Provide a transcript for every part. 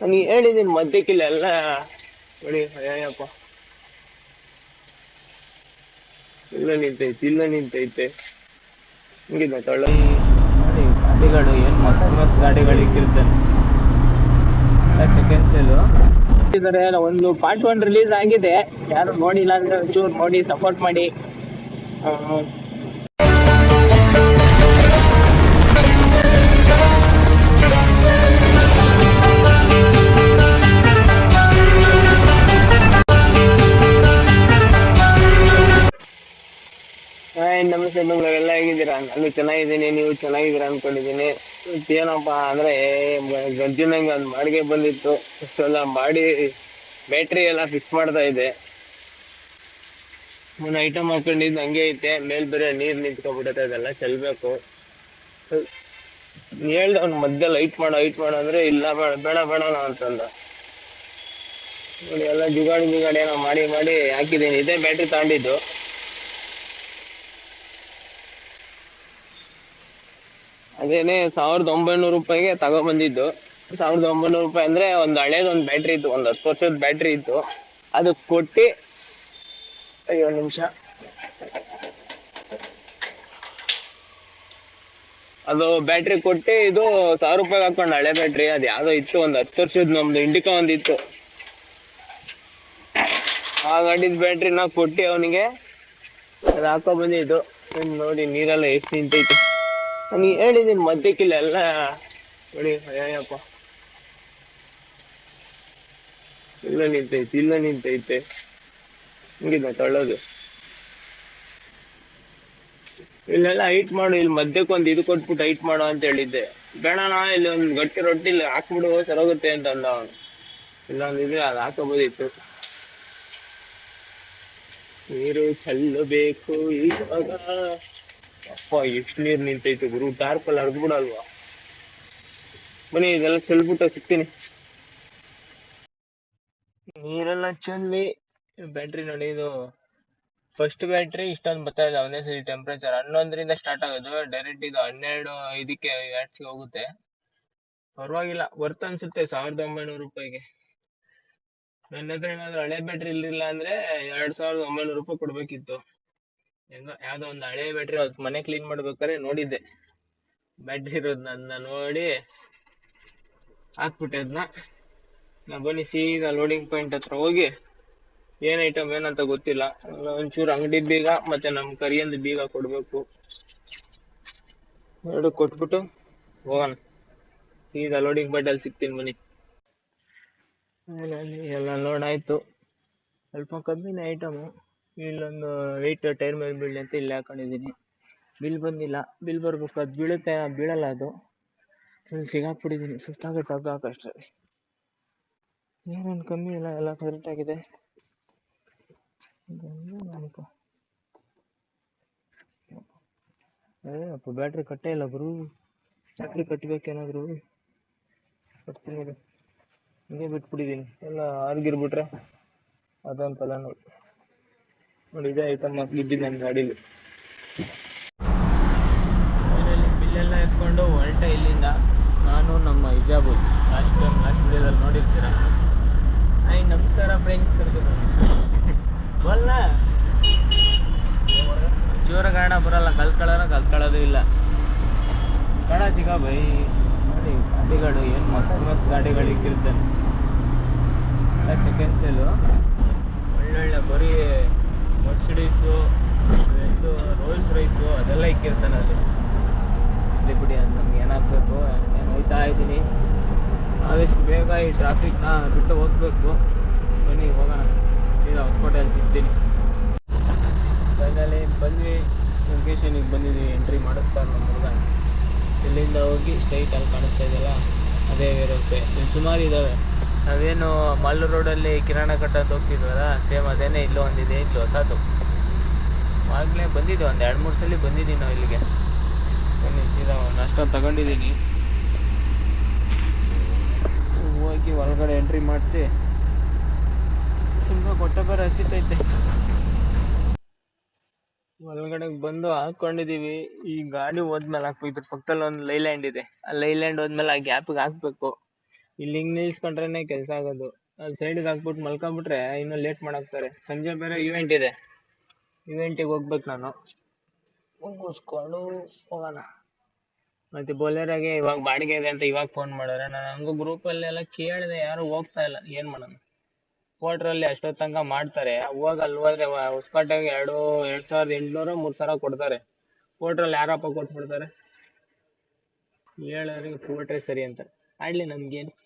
ನಾನು ಹೇಳಿದ್ದೀನಿ ಮಧ್ಯಕ್ಕಿಲ್ಲ ಎಲ್ಲ ನೋಡಿ ಅಯ್ಯಪ್ಪ. ಇಲ್ಲ ನಿಂತೈತೆ ಇಲ್ಲ ನಿಂತೈತೆ. ಹಿಂಗಿದೆ ತಳ್ಳ. ಗಾಡಿಗಳು ಏನು ಮಸ್ತ್ ಮಸ್ತ್ ಗಾಡಿಗಳು ಇಕ್ಕಿರ್ತಾರೆ ಸೆಕೆಂಡ್ ಸೇಲು ಇದಾರೆ ಒಂದು ಪಾರ್ಟ್ ಒನ್ ರಿಲೀಸ್ ಆಗಿದೆ. ಯಾರು ನೋಡಿಲ್ಲ ಅಂದ್ರೆ ಒಂಚೂರು ನೋಡಿ ಸಪೋರ್ಟ್ ಮಾಡಿ. ನಾನು ಚೆನ್ನಾಗಿದ್ದೀನಿ, ನೀವು ಚೆನ್ನಾಗಿದ್ದೀರಾ ಅನ್ಕೊಂಡಿದ್ದೀನಿ. ಇವತ್ತು ಏನಪ್ಪ ಅಂದ್ರೆ ಗಂಜಿನಂಗೆ ಒಂದು ಮಾಡಿಗೆ ಬಂದಿತ್ತು. ಅಷ್ಟೆಲ್ಲ ಮಾಡಿ ಬ್ಯಾಟ್ರಿ ಎಲ್ಲ ಫಿಕ್ಸ್ ಮಾಡ್ತಾ ಇದೆ ಒಂದು ಐಟಮ್ ಹಾಕೊಂಡಿದ್ದು ಹಂಗೆ ಐತೆ. ಮೇಲ್ ಬೇರೆ ನೀರ್ ನಿಂತ್ಕೊಂಡ್ಬಿಡತ್ತೆ, ಅದೆಲ್ಲ ಚೆಲ್ಬೇಕು. ಹೇಳ್ದೆ ಅವ್ನು ಮಧ್ಯ ಲೈಟ್ ಮಾಡೋ ಲೈಟ್ ಮಾಡೋ ಅಂದ್ರೆ, ಇಲ್ಲ, ಬೇಡ ಬೇಡ ಬೇಡ ಅಂತಂದ. ನೋಡಿ, ಎಲ್ಲ ಜುಗಾಡಿ ಜುಗಾಡಿ ಏನೋ ಮಾಡಿ ಮಾಡಿ ಹಾಕಿದ್ದೀನಿ. ಇದೇ ಬ್ಯಾಟ್ರಿ ತಗೊಂಡಿದ್ದು. ಅದೇನೆ ಸಾವಿರದ ಒಂಬೈನೂರು ರೂಪಾಯಿಗೆ ತಗೊಬಂದಿದ್ದು. ಸಾವಿರದ ಒಂಬೈನೂರು ರೂಪಾಯಿ ಅಂದ್ರೆ ಒಂದು ಹಳೇದು ಒಂದು ಬ್ಯಾಟ್ರಿ ಇತ್ತು, ಒಂದು ಹತ್ತು ವರ್ಷದ ಬ್ಯಾಟ್ರಿ ಇತ್ತು. ಅದು ಕೊಟ್ಟು ಅಯ್ಯೋ ನಿಮಿಷ. ಅದು ಬ್ಯಾಟ್ರಿ ಕೊಟ್ಟು ಇದು ಸಾವಿರ ರೂಪಾಯಿ ಹಾಕೊಂಡು ಹಳೆ ಬ್ಯಾಟ್ರಿ ಅದು ಯಾವ್ದೋ ಇತ್ತು, ಒಂದು ಹತ್ತು ವರ್ಷದ ನಮ್ದು ಇಂಡಿಕಾ ಒಂದಿತ್ತು. ಆ ಗಾಡಿದ ಬ್ಯಾಟ್ರಿ ನಾ ಕೊಟ್ಟು ಅವನಿಗೆ ಅದು ಹಾಕೋ ಬಂದಿದ್ದು. ನೋಡಿ ನೀರೆಲ್ಲ ಎಷ್ಟು ನಿಂತೈತೆ. ನಾನು ಹೇಳಿದ್ದೀನಿ ಮದ್ಯಕ್ಕಿಲ್ಲ ಎಲ್ಲ ನೋಡಿ ಅಯ್ಯಪ್ಪ ಇಲ್ಲ ನಿಂತೈತೆ ಇಲ್ಲ ನಿಂತೈತೆ. ಹಿಂಗಿದೆ ತಳ್ಳೋದು. ಇಲ್ಲೆಲ್ಲ ಹೈಟ್ ಮಾಡು, ಇಲ್ಲಿ ಮಧ್ಯಕ್ಕೆ ಒಂದು ಇದು ಕೊಟ್ಬಿಟ್ಟು ಹೈಟ್ ಮಾಡು ಅಂತ ಹೇಳಿದ್ದೆ. ಬೇಡಣ ಇಲ್ಲಿ ಒಂದು ಗಟ್ಟಿ ರೊಟ್ಟಿ ಇಲ್ಲಿ, ಹಾಕ್ಬಿಡು, ಸರೋಗುತ್ತೆ ಅಂತ ಅಂದ ಅವನು. ಅಂದಿದ್ರೆ ಅದು ಹಾಕೋಬೋದಿತ್ತು. ನೀರು ಚೆಲ್ಲಬೇಕು, ಇವಾಗ ಅಪ್ಪ, ಎಷ್ಟು ನೀರು ನಿಂತೈತೆ ಗುರು? ಟಾರ್ಪಲ್ ಹರಿದ್ಬಿಡಲ್ವಾ ಬನ್ನಿ, ಇದೆಲ್ಲ ಚೆಲ್ಬಿಟ್ಟು ಸಿಗ್ತೀನಿ. ನೀರೆಲ್ಲ ಚೆಲ್ಲಿ ಬ್ಯಾಟ್ರಿ ನೋಡಿ ಇದು ಫಸ್ಟ್ ಬ್ಯಾಟ್ರಿ ಇಷ್ಟೊಂದು ಬರ್ತಾ ಇದೆ, ಒಂದೇ ಸರಿ ಟೆಂಪ್ರೇಚರ್ ಹನ್ನೊಂದರಿಂದ ಸ್ಟಾರ್ಟ್ ಆಗೋದು ಡೈರೆಕ್ಟ್ ಇದು ಹನ್ನೆರಡು ಇದಕ್ಕೆ ವ್ಯಾಟ್ಸ್ಗೆ ಹೋಗುತ್ತೆ. ಪರವಾಗಿಲ್ಲ ವರ್ತ್ ಅನ್ಸುತ್ತೆ, ಸಾವಿರದ ಒಂಬೈನೂರು ರೂಪಾಯಿಗೆ. ನನ್ನ ಹತ್ರ ಏನಾದ್ರು ಹಳೆ ಬ್ಯಾಟ್ರಿ ಇರ್ಲಿಲ್ಲ ಅಂದ್ರೆ ಎರಡ್ ಸಾವಿರದ ಒಂಬೈನೂರು ರೂಪಾಯಿ ಕೊಡ್ಬೇಕಿತ್ತು. ಹೆಂಗೋ ಯಾವ್ದೋ ಒಂದು ಹಳೆ ಬ್ಯಾಟ್ರಿ ಅವತ್ತು ಮನೆ ಕ್ಲೀನ್ ಮಾಡ್ಬೇಕಾದ್ರೆ ನೋಡಿದ್ದೆ. ಬ್ಯಾಟ್ರಿ ಇರೋದನ್ನ ನನ್ನ ನೋಡಿ ಹಾಕ್ಬಿಟ್ಟೆ ಅದನ್ನ ನಾ ಬನ್ನಿ ಸೀದಾ ಲೋಡಿಂಗ್ ಪಾಯಿಂಟ್ ಹತ್ರ ಹೋಗಿ ಏನ್ ಐಟಮ್ ಏನಂತ ಗೊತ್ತಿಲ್ಲ. ಒಂಚೂರು ಅಂಗಡಿ ಬೀಗ ಮತ್ತೆ ನಮ್ ಕರಿಯಂದು ಬೀಗ ಕೊಡ್ಬೇಕು. ಎರಡು ಕೊಟ್ಬಿಟ್ಟು ಹೋಗೋಣ. ಸೀದಾ ಲೋಡಿಂಗ್ ಪಾಯಿಂಟ್ ಅಲ್ಲಿ ಸಿಗ್ತೀನಿ ಬನ್ನಿ. ಆಮೇಲೆ ಎಲ್ಲ ಲೋಡ್ ಆಯ್ತು. ಸ್ವಲ್ಪ ಕಮ್ಮಿನೇ ಐಟಮು ಇಲ್ಲೊಂದು ವೆಯ್ಟ್ ಟೈರ್ ಮೇಲೆ ಬೀಳಲಿ ಅಂತ ಇಲ್ಲಿ ಹಾಕೊಂಡಿದ್ದೀನಿ. ಬಿಲ್ ಬಂದಿಲ್ಲ. ಬಿಲ್ ಬರ್ಬೇಕು. ಅದು ಬೀಳುತ್ತೆ ಬೀಳಲ್ಲ ಅದು. ಇಲ್ಲಿ ಸಿಗಾಕ್ಬಿಟ್ಟಿದ್ದೀನಿ. ಸುಸ್ತಾಗುತ್ತೆ ಅಷ್ಟೇ ಏನೇನು ಕಮ್ಮಿ ಇಲ್ಲ, ಎಲ್ಲ ಕರೆಕ್ಟ್ ಆಗಿದೆ. ಅಪ್ಪ ಬ್ಯಾಟ್ರಿ ಕಟ್ಟೇ ಇಲ್ಲ ಗುರು. ಬ್ಯಾಟ್ರಿ ಕಟ್ಟಬೇಕೇನಾದ್ರು ಕಟ್ತೀನಿ. ಹಿಂಗೆ ಬಿಟ್ಬಿಟ್ಟಿದ್ದೀನಿ. ಎಲ್ಲ ಆರ್ಗಿರ್ಬಿಟ್ರೆ ಅದಂತಲ್ಲ ನೋಡಿ. ನೋಡಿ, ಇದೇ ಐಟಮ್ ಇದ್ದಿದ್ದು ನನ್ನ ಗಾಡೀಲಿ. ಬಿಲ್ಲೆಲ್ಲ ಎತ್ಕೊಂಡು ಹೊರಟೆ ಇಲ್ಲಿಂದ ನಾನು ನಮ್ಮ ಹಿಜಾಬು. ಲಾಸ್ಟ್ ಟೈಮ್ ಲಾಸ್ಟ್ ವಿಡಿಯೋದಲ್ಲಿ ನೋಡಿರ್ತೀರ? ಐ ನಮಸ್ಕಾರ ಫ್ರೆಂಡ್ಸ್ ಕರ್ಕೊಂಡು ಬಲ್ಲ. ಚೂರ ಗಾಣ ಬರಲ್ಲ ಕಲ್ತ್ಕೊಳ್ಳೋಣ ಕಲ್ತ್ಕೊಳ್ಳೋದು ಇಲ್ಲ. ಕಣ ಚಿಗ ಬೈ. ನೋಡಿ, ಗಾಡಿಗಳು ಏನು ಮಸ್ತ್ ಮಸ್ತ್ ಗಾಡಿಗಳು ಇಕ್ಕಿರ್ತಾನೆ ಸೆಕೆಂಡ್ ಸೇಲು ಒಳ್ಳೊಳ್ಳೆ ಬರೀ ಮರ್ಸಿಡೀಸು ಇದು ರೋಲ್ಸ್ ರೈಸು ಅದೆಲ್ಲ ಇಕ್ಕಿರ್ತಾನೆ ಅಲ್ಲಿ. ಇಲ್ಲಿ ಬಿಡಿ ಅಂತ ನಮ್ಗೆ ಏನಾಗಬೇಕು ನಾನು ಹೋಯ್ತಾ ಇದ್ದೀನಿ. ಆದಷ್ಟು ಬೇಗ ಈ ಟ್ರಾಫಿಕ್ನ ಬಿಟ್ಟು ಹೋಗ್ಬೇಕು. ಬನ್ನಿ, ಹೋಗೋಣ. ಇದು ಹಾಸ್ಪಿಟಲ್ ಸಿಗ್ತೀನಿ ಫೈನಲಿ ಬಂದ್ವಿ. ಲೊಕೇಶನಿಗೆ ಬಂದಿದ್ದೀವಿ ಎಂಟ್ರಿ ಮಾಡಿಸ್ತಾರೆ ನಮ್ಮ ಹುಡುಗ ಇಲ್ಲಿಂದ ಹೋಗಿ ಸ್ಟ್ರೈಟ್ ಅಲ್ಲಿ ಕಾಣಿಸ್ತಾ ಇದೆಯಲ್ಲ, ಅದೇ ವೇರೋಸೆ ಇಲ್ಲಿ ಸುಮಾರು ಇದ್ದಾವೆ ನಾವೇನು ಮಲ್ಲು ರೋಡಲ್ಲಿ ಕಿರಾಣ ಕಟ್ಟ ಅಂತ ಹೋಗ್ತಿದ್ವಲ್ಲ, ಸೇಮ್ ಅದೇನೇ ಇಲ್ಲೂ ಒಂದಿದೆ, ಇಲ್ಲೂ ಹೊಸದು. ಆಗಲೇ ಬಂದಿದ್ದೆ ಒಂದು ಎರಡು ಮೂರು ಸಲ ಬಂದಿದ್ದೀವಿ ನಾವು ಇಲ್ಲಿಗೆ. ಬನ್ನಿ, ಸೀದಾ ನಾಷ್ಟ ತಗೊಂಡಿದ್ದೀನಿ. ಹೋಗಿ ಒಳಗಡೆ ಎಂಟ್ರಿ ಮಾಡಿಸಿ. ತುಂಬ ಕೊಟ್ಟ ಬರ ಹಸಿತೈತೆ. ಒಳಗಡೆ ಬಂದು ಹಾಕೊಂಡಿದೀವಿ. ಈ ಗಾಡಿ ಹೋದ್ಮೇಲೆ ಹಾಕ್ಬೇಕು, ಇದ್ರ ಪಕ್ಕದಲ್ಲಿ ಒಂದು ಲೈಲ್ಯಾಂಡ್ ಇದೆ. ಆ ಲೈಲ್ಯಾಂಡ್ ಹೋದ್ಮೇಲೆ ಆ ಗ್ಯಾಪಿಗೆ ಹಾಕ್ಬೇಕು. ಇಲ್ಲಿ ಹಿಂಗ್ ನಿಲ್ಸ್ಕೊಂಡ್ರೇನೆ ಕೆಲಸ ಆಗೋದು. ಅಲ್ಲಿ ಸೈಡಿಗೆ ಹಾಕ್ಬಿಟ್ಟು ಮಲ್ಕೊಂಡ್ಬಿಟ್ರೆ ಇನ್ನು ಲೇಟ್ ಮಾಡಾಕ್ತಾರೆ. ಸಂಜೆ ಬೇರೆ ಇವೆಂಟ್ ಇದೆ. ಇವೆಂಟಿಗೆ ಹೋಗ್ಬೇಕು ನಾನು. ಮುಗಿಸ್ಕೊಂಡು ಹೋಗೋಣ. ಮತ್ತೆ ಬೊಲೆರಾಗೆ ಇವಾಗ ಬಾಡಿಗೆ ಇದೆ ಅಂತ ಇವಾಗ ಫೋನ್ ಮಾಡಿದ್ರೆ ನಾನು ಹಂಗೂ ಗ್ರೂಪಲ್ಲೆಲ್ಲ ಕೇಳಿದೆ, ಯಾರು ಹೋಗ್ತಾ ಇಲ್ಲ. ಏನು ಮಾಡೋಣ ಕ್ವಾರ್ಟ್ರಲ್ಲಿ ಅಷ್ಟೊತ್ತು ತನಕ ಮಾಡ್ತಾರೆ. ಅವಾಗ ಅಲ್ಲಿ ಹೋದ್ರೆ ಹೊಸಕೋಟೆಗೆ ಎರಡು, ಎರಡ್ ಸಾವಿರದ ಎಂಟ್ನೂರ, ಮೂರು ಸಾವಿರ ಕೊಡ್ತಾರೆ. ಕ್ವಾರ್ಟ್ರಲ್ಲಿ ಯಾರಪ್ಪ ಕೊಟ್ಬಿಡ್ತಾರೆ? ಹೇಳೋರಿಗೆ ಪೋಟ್ರೆ ಸರಿ ಅಂತ. ಆಡ್ಲಿ ನಮ್ಗೇನು.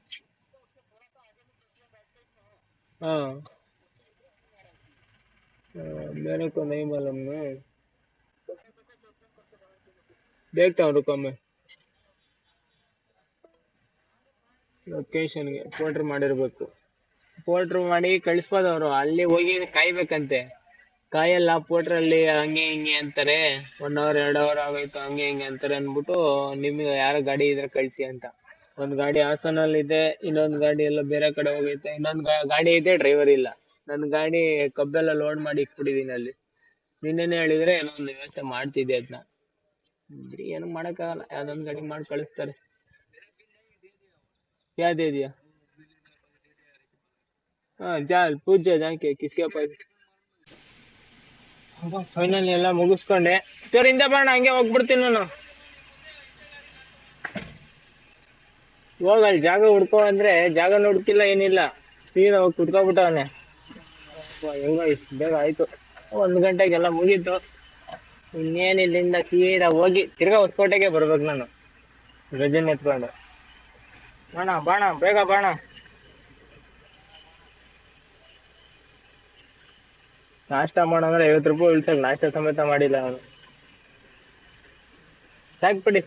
हाँ हाँ, मेरे को नहीं मालूम ना देखता हूँ रुको मैं ಲೊಕೇಶನ್ಗೆ ಪೋಲ್ಟ್ರ್ ಮಾಡಿರ್ಬೇಕು ಪೋಲ್ಟ್ರ್ ಮಾಡಿ ಕಳಿಸ್ಬೋದು ಅವರು ಅಲ್ಲಿ ಹೋಗಿ ಕಾಯ್ಬೇಕಂತೆ ಕಾಯಲ್ಲ ಪೋಲ್ಟ್ರಲ್ಲಿ ಹಂಗೆ ಹಿಂಗೆ ಅಂತಾರೆ ಒನ್ ಅವರ್ ಎರಡು ಅವರ್ ಆಗೋಯ್ತು ಹಂಗೆ ಹಿಂಗೆ ಅಂತಾರೆ ಅಂದ್ಬಿಟ್ಟು ನಿಮ್ಗೆ ಯಾರ ಗಾಡಿ ಇದ್ರೆ ಕಳಿಸಿ ಅಂತ ಒಂದ್ ಗಾಡಿ ಹಾಸನಲ್ಲಿ ಇದೆ, ಇನ್ನೊಂದ್ ಗಾಡಿ ಎಲ್ಲೋ ಬೇರೆ ಕಡೆ ಹೋಗೈತೆ, ಇನ್ನೊಂದ್ ಗಾಡಿ ಇದೆ ಡ್ರೈವರ್ ಇಲ್ಲ. ನನ್ ಗಾಡಿ ಕಬ್ಬೆಲ್ಲ ಲೋಡ್ ಮಾಡಿ ಇಟ್ಬಿಟ್ಟಿದೀನಿ ಅಲ್ಲಿ. ನಿನ್ನೆನೆ ಹೇಳಿದ್ರೆ ಏನೋ ಒಂದು ವ್ಯವಸ್ಥೆ ಮಾಡ್ತಿದ್ದೆ ಅದನ್ನ ಬಿಡಿ, ಏನು ಮಾಡಕ್ಕಾಗಲ್ಲ. ಯಾವ್ದೊಂದ್ ಗಾಡಿ ಮಾಡಿ ಕಳಿಸ್ತಾರೆ. ಯಾವ್ದಿದ್ಯಾ ಹಾ ಜಾ ಪೂಜೆ ಜಾಕೆ ಕಿಸ್ಕೆ ಪಾಯ್ ಫೈನಲ್ ಎಲ್ಲ ಮುಗಿಸ್ಕೊಂಡೆ. ಸರ್, ಹಿಂದೆ ಬರೋಣ ಹಂಗೆ ಹೋಗ್ಬಿಡ್ತೀನಿ ನಾನು. ಹೋಗ ಅಲ್ಲಿ ಜಾಗ ಹುಡ್ಕೋ ಅಂದ್ರೆ ಜಾಗ ಹುಡ್ಕಿಲ್ಲ ಏನಿಲ್ಲ, ಸೀದಾ ಹೋಗಿ ಕುಟ್ಕೊಬಿಟ್ಟವನೆ ಹೆಂಗೋ ಇಷ್ಟು ಬೇಗ ಆಯ್ತು. ಒಂದ್ ಗಂಟೆಗೆಲ್ಲ ಮುಗೀತು. ಇನ್ನೇನ್ ಇಲ್ಲಿಂದ ಸೀದಾ ಹೋಗಿ ತಿರ್ಗಾ ಹೊಸಕೋಟೆಗೆ ಬರ್ಬೇಕು ನಾನು. ರಜನ್ ಎತ್ಕೊಂಡು ಬಾಣ ಬಾಣ, ಬೇಗ ಬಾಣ. ನಾಷ್ಟ ಮಾಡಂದ್ರೆ ಐವತ್ತು ರೂಪಾಯಿ ಉಳ್ಸಕ್ ನಾಷ್ಟ ಸಮೇತ ಮಾಡಿಲ್ಲ ಅವನು ಸಾಕ್ಬಿಡಿ.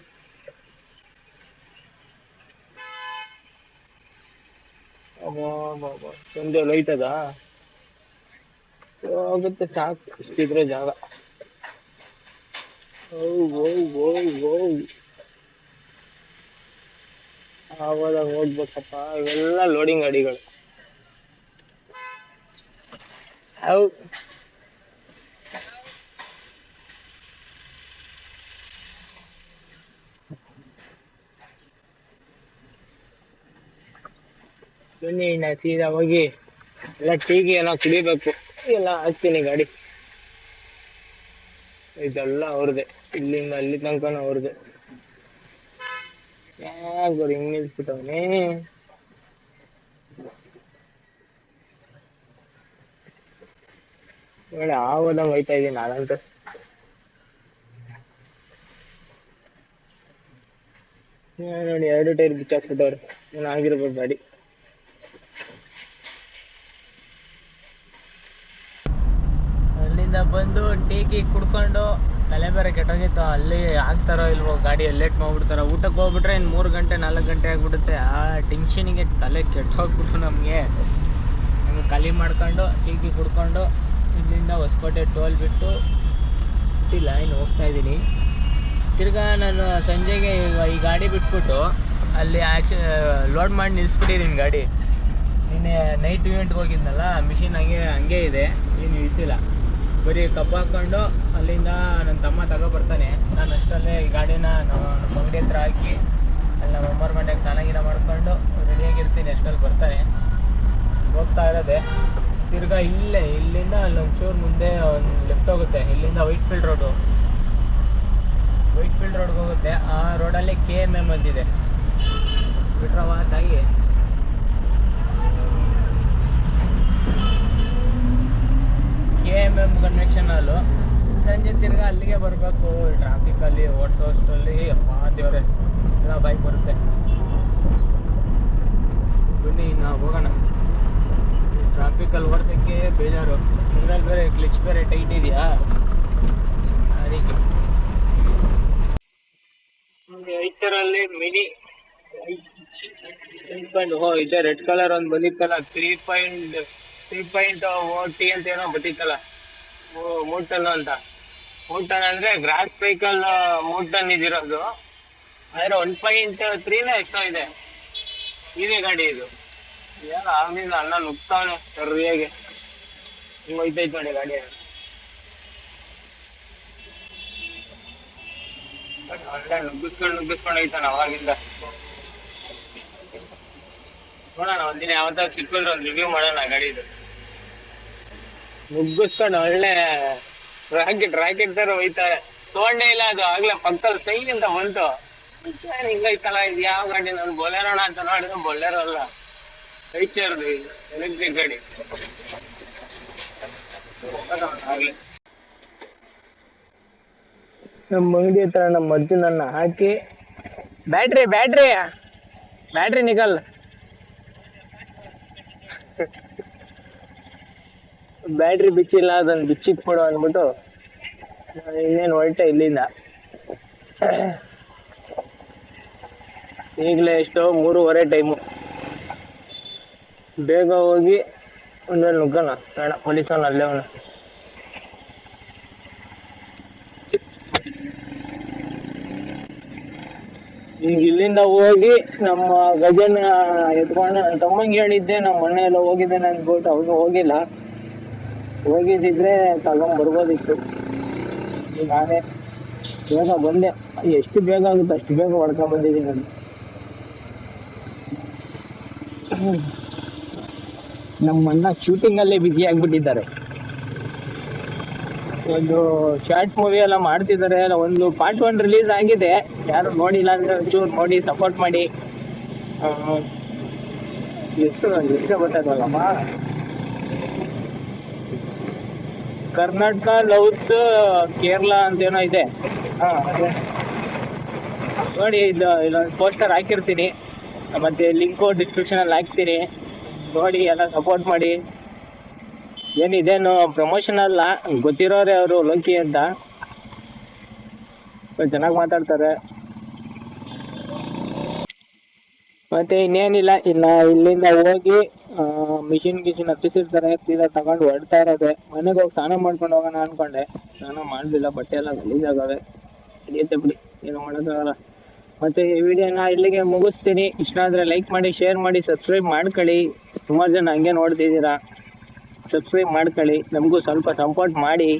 ಸಂಜೆ ಅದ. ಹೋಗುತ್ತೆ ಸಾಕು. ಇಷ್ಟಿದ್ರೆ ಜಾಗ. ಓ ಓ ಓ ಓ ಆವಾಗ ಹೋಗ್ಬೇಕಪ್ಪ ಇವೆಲ್ಲ ಲೋಡಿಂಗ್ ಗಾಡಿಗಳು. ಹೌ. ಬನ್ನಿ ನಾ ಸೀದಾ ಹೋಗಿ. ಎಲ್ಲ ಟೀಗೆ ಏನೋ ಕುಡಿಬೇಕು ಎಲ್ಲ ಹಾಕ್ತೀನಿ ಗಾಡಿ. ಇದೆಲ್ಲ ಅವ್ರದ್ದೆ. ಇಲ್ಲಿಂದ ಅಲ್ಲಿ ತನಕನೂ ಅವ್ರದ್ದೆ. ಯಾಕೆ ಬರೀ ಹಿಂಗ್ ನಿಲ್ಸ್ಬಿಟ್ಟವ್ನೆ? ಒಳ್ಳೆ ಆಗೋದಂಗ್ ಹೋಯ್ತಾ ಇದ್ದೀನಿ ನಾನಂತೂ. ನೋಡಿ, ಎರಡು ಟೈರ್ ಬಿಚ್ಚಾಕ್ಬಿಟ್ಟವ್ರೆ. ನಾನು ಆಗಿರ್ಬೋದು ಗಾಡಿ. ಅಲ್ಲಿಂದ ಬಂದು ಟೀಕಿ ಕುಡ್ಕೊಂಡು ತಲೆ ಬೇರೆ ಕೆಟ್ಟೋಗಿತ್ತು. ಅಲ್ಲಿ ಆಗ್ತಾರೋ ಇಲ್ವೋ ಗಾಡಿ ಲೇಟ್ ಮಾಡ್ಬಿಡ್ತಾರೋ. ಊಟಕ್ಕೆ ಹೋಗ್ಬಿಟ್ರೆ ಇನ್ನು ಮೂರು ಗಂಟೆ, ನಾಲ್ಕು ಗಂಟೆ ಆಗ್ಬಿಡುತ್ತೆ. ಆ ಟೆನ್ಷನಿಗೆ ತಲೆ ಕೆಟ್ಟೋಗ್ಬಿಟ್ಟು ನಮಗೆ. ನಮಗೆ ಖಾಲಿ ಮಾಡ್ಕೊಂಡು ಟೀಕಿ ಕುಡ್ಕೊಂಡು ಇಲ್ಲಿಂದ ಹೊಸಕೋಟೆ ಟೋಲ್ ಬಿಟ್ಟು ಲೈನ್ ಹೋಗ್ತಾ ಇದ್ದೀನಿ. ತಿರ್ಗಾ ನಾನು ಸಂಜೆಗೆ ಈ ಗಾಡಿ ಬಿಟ್ಬಿಟ್ಟು ಅಲ್ಲಿ ಆ್ಯಕ್ಚು ಲೋಡ್ ಮಾಡಿ ನಿಲ್ಲಿಸ್ಬಿಟ್ಟಿದ್ದೀನಿ ಗಾಡಿ. ನಿನ್ನೆ ನೈಟ್ ಇವೆಂಟ್ಗೆ ಹೋಗಿದ್ನಲ್ಲ ಮಿಷಿನ್ ಹಂಗೆ ಹಂಗೆ ಇದೆ. ಏನು ಇಳಿಸಿಲ್ಲ. ಬರೀ ಕಬ್ಬು ಹಾಕ್ಕೊಂಡು ಅಲ್ಲಿಂದ ನನ್ನ ತಮ್ಮ ತಗೋ ಬರ್ತಾನೆ. ನಾನು ಅಷ್ಟಲ್ಲೇ ಈ ಗಾಡಿನ ನಮ್ಮ ಅಂಗಡಿ ಹತ್ರ ಹಾಕಿ, ಅಲ್ಲಿ ನಮ್ಮ ಅಮ್ಮರ ಮಂಡ್ಯಕ್ಕೆ ಚೆನ್ನಾಗಿರ ಮಾಡ್ಕೊಂಡು ರೆಡಿಯಾಗಿರ್ತೀನಿ ಅಷ್ಟರಲ್ಲಿ ಬರ್ತಾನೆ. ಹೋಗ್ತಾ ಇರೋದೆ. ತಿರ್ಗಾ ಇಲ್ಲೇ, ಇಲ್ಲಿಂದ ಅಲ್ಲಿ ಒಂಚೂರು ಮುಂದೆ ಒಂದು ಲೆಫ್ಟ್ ಹೋಗುತ್ತೆ. ಇಲ್ಲಿಂದ white field road white field ರೋಡ್ಗೆ ಹೋಗುತ್ತೆ. ಆ ರೋಡಲ್ಲಿ ಕೆ ಎಂ ಎಂ ಅಂತಿದೆ. ಬಿಟ್ರವ K M M convention hall ಸಂಜೆ ತಿರ್ಗಾ ಅಲ್ಲಿಗೆ ಬರಬೇಕು ಟ್ರಾಫಿಕಲ್ಲಿ ಓಡಿಸೋ ಅಷ್ಟರಲ್ಲಿ ಅಪ್ಪ ದೇವ್ರೆ, ಎಲ್ಲ ಬೈಕ್ ಬರುತ್ತೆ. ಬನ್ನಿ, ನಾವು ಹೋಗೋಣ. ಟ್ರಾಫಿಕಲ್ಲಿ ಓಡಿಸೋಕ್ಕೆ ಬೇಜಾರು. ಇದ್ರಲ್ಲಿ ಬೇರೆ ಕ್ಲಿಚ್ ಬೇರೆ ಟೈಟ್ ಇದೆಯಾ? ಅದಕ್ಕೆ. ಐಚರಲ್ಲಿ ಮಿನಿ ತ್ರೀ ಪಾಯಿಂಟ್ ಓ, ಇದೆ ರೆಡ್ ಕಲರ್ ಒಂದು ಬಂದಿತ್ತಲ್ಲ three point three point O T ಅಂತ ಏನೋ ಬಟ್ಟಿತ್ತಲ್ಲ ಮೂರ್ ಟನ್ ಅಂತ. ಮೂರ್ ಟನ್ ಅಂದ್ರೆ ಗ್ರಾಸ್ ವೆಹಿಕಲ್ ಮೂರ್ ಟನ್ ಇದಿರೋದು. ಆದ್ರೆ ಒನ್ ಪಾಯಿಂಟ್ ತ್ರೀನ ಎಷ್ಟೋ ಇದೆ. ಇದೇ ಗಾಡಿ ಇದು. ಏನು ಆಗ್ಲಿಲ್ಲ, ಅಣ್ಣ ನುಗ್ತಾವನೆ ಸರಿಯಾಗಿ. ಹಿಂಗ್ ಹೋಯ್ತೈತ್ ನೋಡಿ ಗಾಡಿ. ನುಗ್ಗಿಸ್ಕೊಂಡು ನುಗ್ಗಿಸ್ಕೊಂಡು ಹೋಯ್ತಾನ ಅವಾಗಿಂದ. ನೋಡೋಣ, ಒಂದಿನ ಯಾವತ್ತಾದ್ರು ಸಿಕ್ಕಿದ್ರೆ ಒಂದು ರಿವ್ಯೂ ಮಾಡೋಣ ಗಾಡಿದು ನುಗ್ಗಿಸ್ಕೊಂಡು ಒಳ್ಳೆ ರಾಕೆಟ್ ರಾಕೆಟ್ ತರ ಹೋಯ್ತಾರೆ. ತಗೊಂಡೇ ಇಲ್ಲ ಅದು. ಆಗ್ಲೇ ಪಕ್ಕದಲ್ಲಿ ಸೈ ಅಂತ ಬಂತು. ಹಿಂಗೈತಲ್ಲ, ಇದು ಯಾವ ಗಾಡಿ? ನಾನು ಬೊಲೆರೋಣ ಅಂತ ನೋಡಿದ್ರೆ ಬೊಲೆರೋ ಅಲ್ಲ. ಐಚರ್ದು ಎಲೆಕ್ಟ್ರಿಕ್ ಗಾಡಿ. ನಮ್ಮ ಅಂಗಡಿ ಹತ್ರ ನಮ್ಮ ನನ್ನ ಹಾಕಿ, ಬ್ಯಾಟ್ರಿ ಬ್ಯಾಟ್ರಿ ಬ್ಯಾಟ್ರಿ ನಿಕಲ್. ಬ್ಯಾಟ್ರಿ ಬಿಚ್ಚಿಲ್ಲ ಅದನ್ನ ಬಿಚ್ಚಿಕ್ ಕೊಡು ಅಂದ್ಬಿಟ್ಟು ನಾನು ಇನ್ನೇನು ಹೊರಟೆ ಇಲ್ಲಿಂದ. ಈಗಲೇ ಎಷ್ಟೋ ಮೂರುವರೆ ಟೈಮು ಬೇಗ ಹೋಗಿ ಒಂದೇ ನುಗ್ಗೋಣ, ಬೇಡ ಪೊಲೀಸವ್ನು ಅಲ್ಲೇ ಅವನು. ಈಗ ಇಲ್ಲಿಂದ ಹೋಗಿ ನಮ್ಮ ಗಜನ ಎತ್ಕೊಂಡು ನನ್ನ ತಮ್ಮಂಗೆ ಹೇಳಿದ್ದೆ ನಮ್ಮ ಮನೆ ಹೋಗಿದ್ದೇನೆ ಹೋಗಿದ್ದಾನೆ ಅಂದ್ಬಿಟ್ಟು, ಅವನು ಹೋಗಿಲ್ಲ. ಹೋಗಿದ್ದಿದ್ರೆ ತಗೊಂಬರ್ಬೋದಿತ್ತು ನಾನೇ ಬೇಗ ಬಂದೆ. ಎಷ್ಟು ಬೇಗ ಆಗುತ್ತೆ ಅಷ್ಟು ಬೇಗ ಹೊಡ್ಕೊಂಡ್ ಬಂದಿದ್ದೀನಿ ನಾನು. ನಮ್ಮ ಅಣ್ಣ ಶೂಟಿಂಗ್ ಅಲ್ಲೇ ಬಿಜಿ ಆಗ್ಬಿಟ್ಟಿದ್ದಾರೆ. ಒಂದು ಶಾರ್ಟ್ ಮೂವಿ ಎಲ್ಲ ಮಾಡ್ತಿದ್ದಾರೆ. ಒಂದು ಪಾರ್ಟ್ ಒನ್ ರಿಲೀಸ್ ಆಗಿದೆ. ಯಾರು ನೋಡಿಲ್ಲ ಅಂದ್ರೆ ಒಂಚೂರು ನೋಡಿ ಸಪೋರ್ಟ್ ಮಾಡಿ. ಎಷ್ಟು ಎಷ್ಟು ಗೊತ್ತಾಗಲ್ಲಮ್ಮ ಕರ್ನಾಟಕ ಲೌತ್ ಕೇರಳ ಅಂತೇನೋ ಇದೆ. ನೋಡಿ ಇದು ಇಲ್ಲೊಂದು ಪೋಸ್ಟರ್ ಹಾಕಿರ್ತೀನಿ. ಮತ್ತೆ ಲಿಂಕು ಡಿಸ್ಕ್ರಿಪ್ಷನ್ ಅಲ್ಲಿ ಹಾಕ್ತೀನಿ. ನೋಡಿ ಎಲ್ಲ ಸಪೋರ್ಟ್ ಮಾಡಿ. ಏನಿದೇನು ಪ್ರಮೋಷನ್ ಅಲ್ಲ. ಗೊತ್ತಿರೋರೆ ಅವರು ಲೋಕಿ ಅಂತ. ಚೆನ್ನಾಗಿ ಮಾತಾಡ್ತಾರೆ. ಮತ್ತೆ ಇನ್ನೇನಿಲ್ಲ. ಇಲ್ಲ ಇಲ್ಲಿಂದ ಹೋಗಿ ಮಿಷಿನ್ ಗಿಷಿನ್ ಹತ್ತಿಸಿರ್ತಾರೆ ಸೀದಾ ತಗೊಂಡು ಹೊರಡ್ತಾ ಇರೋದೆ. ಮನೆಗೆ ಹೋಗಿ ಸ್ನಾನ ಮಾಡ್ಕೊಂಡು ಹೋಗೋಣ ಅನ್ಕೊಂಡೆ. ಸ್ನಾನ ಮಾಡ್ಲಿಲ್ಲ, ಬಟ್ಟೆ ಎಲ್ಲ ಗಲೀಜಾಗವೆ. ನಡೆಯುತ್ತೆ ಬಿಡಿ, ಏನು ಮಾಡೋಕ್ಕಾಗಲ್ಲ. ಮತ್ತೆ ಈ ವಿಡಿಯೋನ ಇಲ್ಲಿಗೆ ಮುಗಿಸ್ತೀನಿ. ಇಷ್ಟ ಆದ್ರೆ ಲೈಕ್ ಮಾಡಿ ಶೇರ್ ಮಾಡಿ ಸಬ್ಸ್ಕ್ರೈಬ್ ಮಾಡ್ಕೊಳ್ಳಿ. ಸುಮಾರು ಜನ ಹಂಗೆ ನೋಡ್ತಿದ್ದೀರಾ. ಸಬ್ಸ್ಕ್ರೈಬ್ ಮಾಡ್ಕೊಳ್ಳಿ. ನಮಗೂ ಸ್ವಲ್ಪ ಸಪೋರ್ಟ್ ಮಾಡಿ.